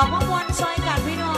ตอบข้อมูลซอยกันพี่น้อง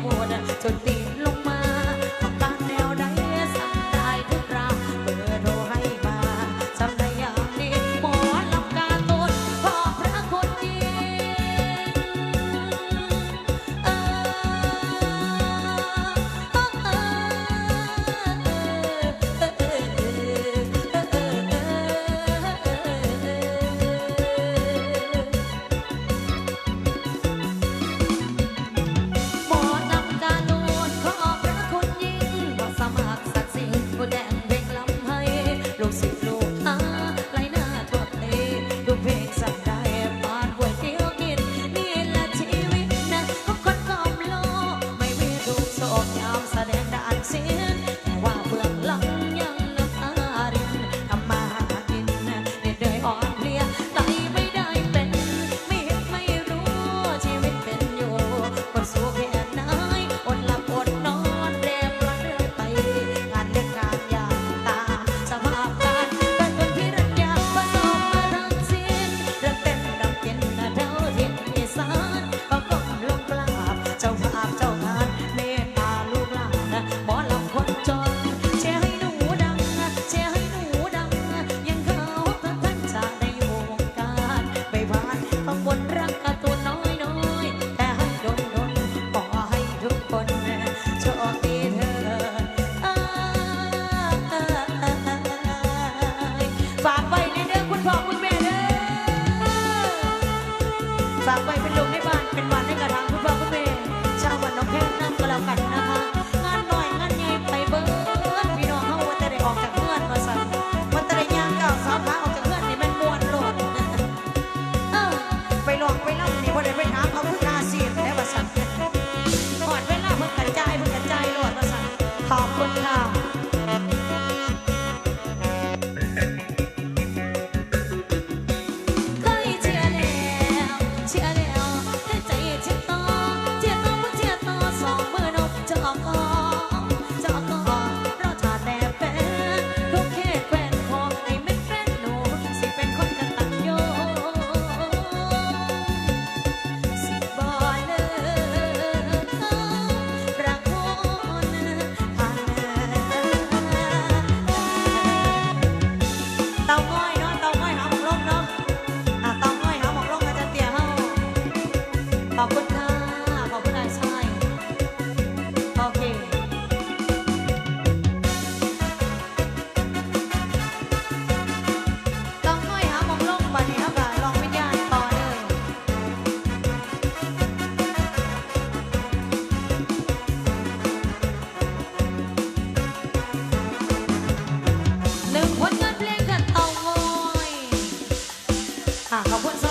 โหดสุดติ Papai. I'm coi nó ค่ะขอบคุณ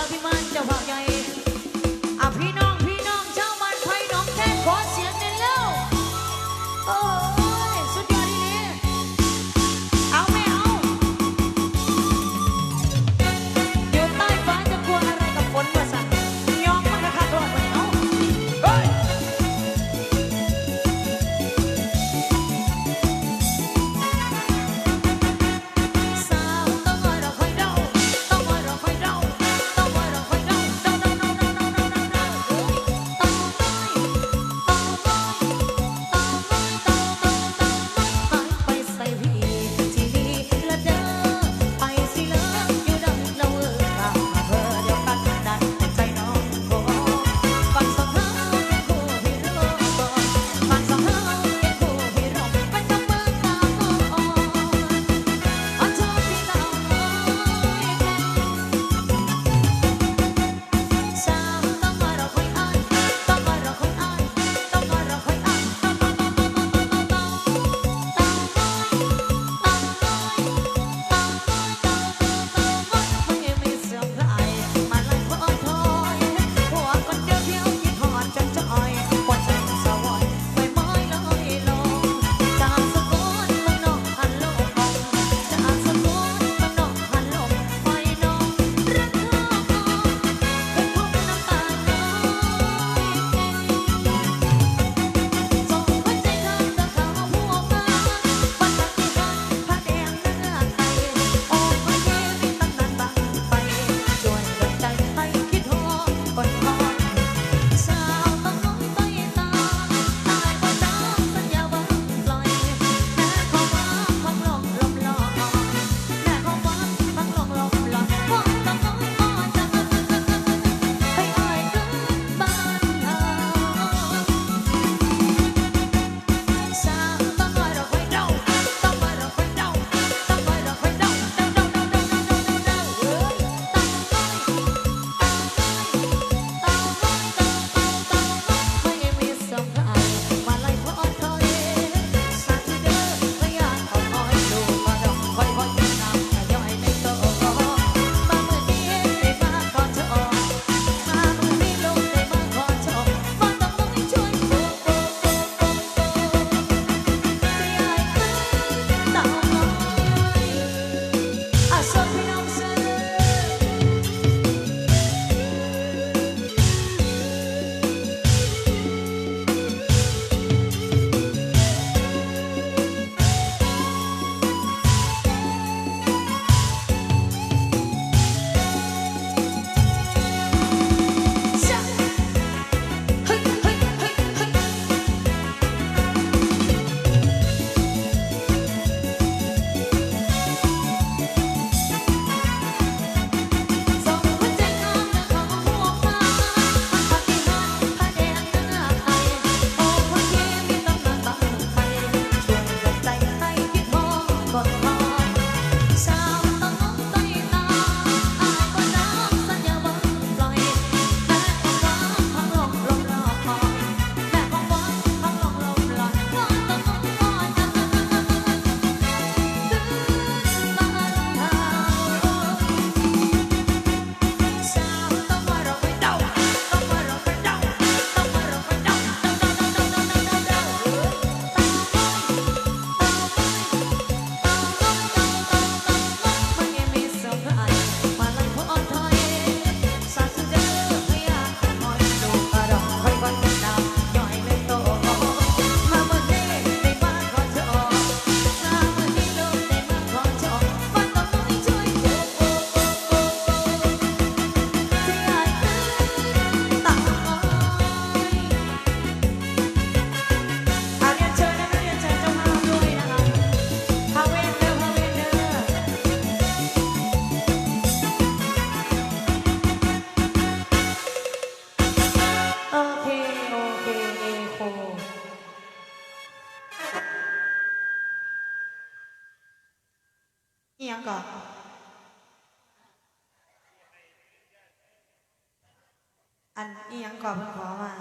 อันอียังก่อนเพิ่นขอมา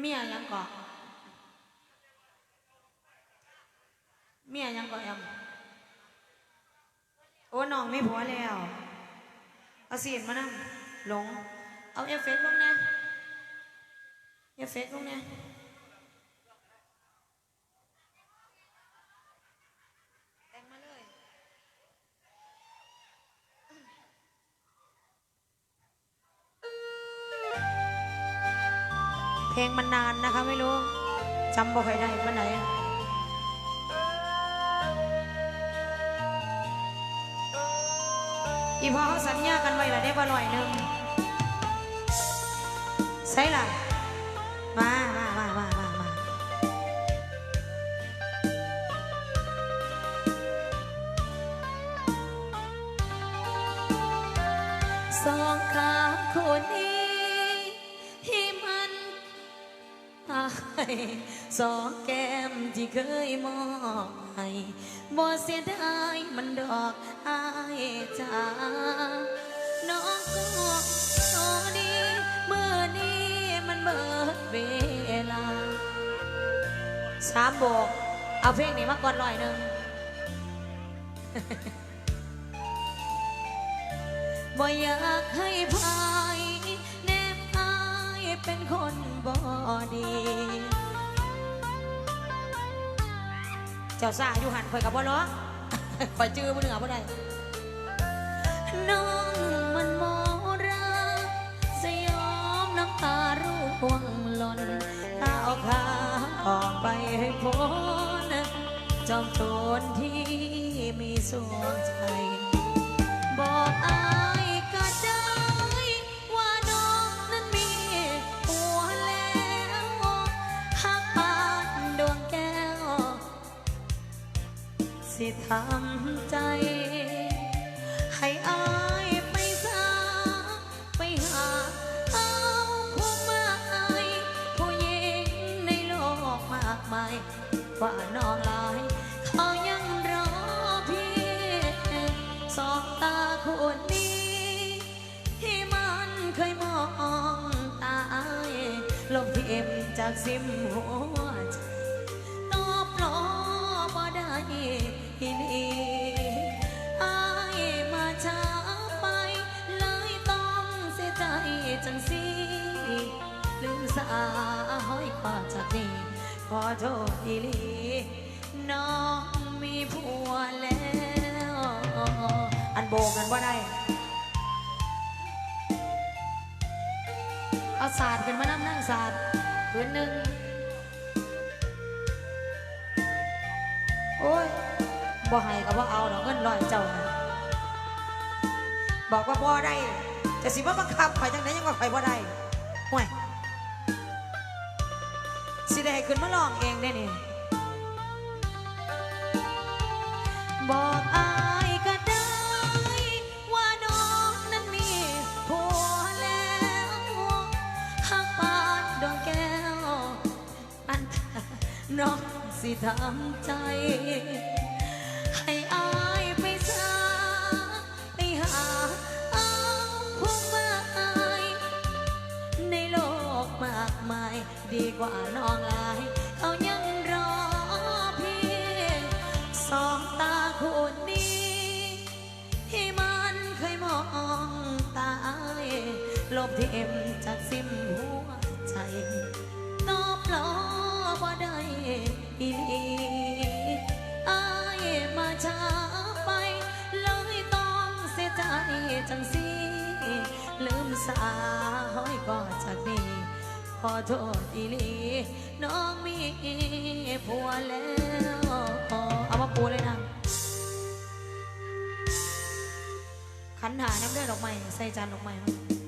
เมียยังก่อเมียยังก่อนแอมโอ้น้องไมีผัวแล้วเอาเสียนมานั่งหลง เอาเอฟเฟกต์ลงนะเอฟเฟกต์ลงนะ เพลงมันนานนะคะไม่รู้จำบ่ค่อยได้วันไหนอีพอเขาสัญญากันไว้ล้วได้บ่ลอยหนึ่งใช่ล่ะ มามามามามามาสองข้างคนนี้ายสองแก้มที่เคยมอบให้บ่เสียดายมันดอกอายจ้าน้องก็โชดีเมื่อนี้มันเบิดเวลาสามโบก เอาเพลงนี้มาก่อนลอยหนึ่งบ่อยากให้พา บ่ดี เจ้าสาอยู่หันคอยกับบ่ล้อคอยจื้อบ่เหนือบ่ได้น้องมันโมราสยอมน้ำตาร่วงหล่นถ้าเอาขาออกไปให้พ้นจอมโจรที่มีสวงใจบอกอา ทำใจ ให้อายไปสาไปหาเอาผู้มาอายผู้หญิงในโลกมากมายว่าน้องหลายเขายังรอพี่สองตาคนนี้ ที่มันเคยมองตาอายลมเอ็มจากซิมหัวใจ อโทษอีหลี น้องมีผัวแล้ว อันโบกันบ่าได้ เอาศาสตร์เป็นมานั่งนั่งศาสตร์พื้นหนึ่งโอ้ยบ่ให้ก็บ่เอาดอกเงินลอยเจ้านะบอกว่าบ่ได้ จะสิว่าบังคับข่อยจังไดยังว่าข่อยบ่ได้ ขึ้นมาร้องเองได้นี่บอกอายก็ได้ ว่าน้องนั้นมีผัวแล้วหักปานดวงแก้ว อันน้องสิทำใจ ให้อายไปซาไปหาเอาผู้หมายในโลกมากมาย ดีกว่าน้องหลาย จังสีลืมสาห้อยก็จากนี้ขอโทษอีลีน้องมีผัวแล้วเอามาปูเลยนะขันหาน้ำเลือดดอกไม้ใส่จานดอกไม้มา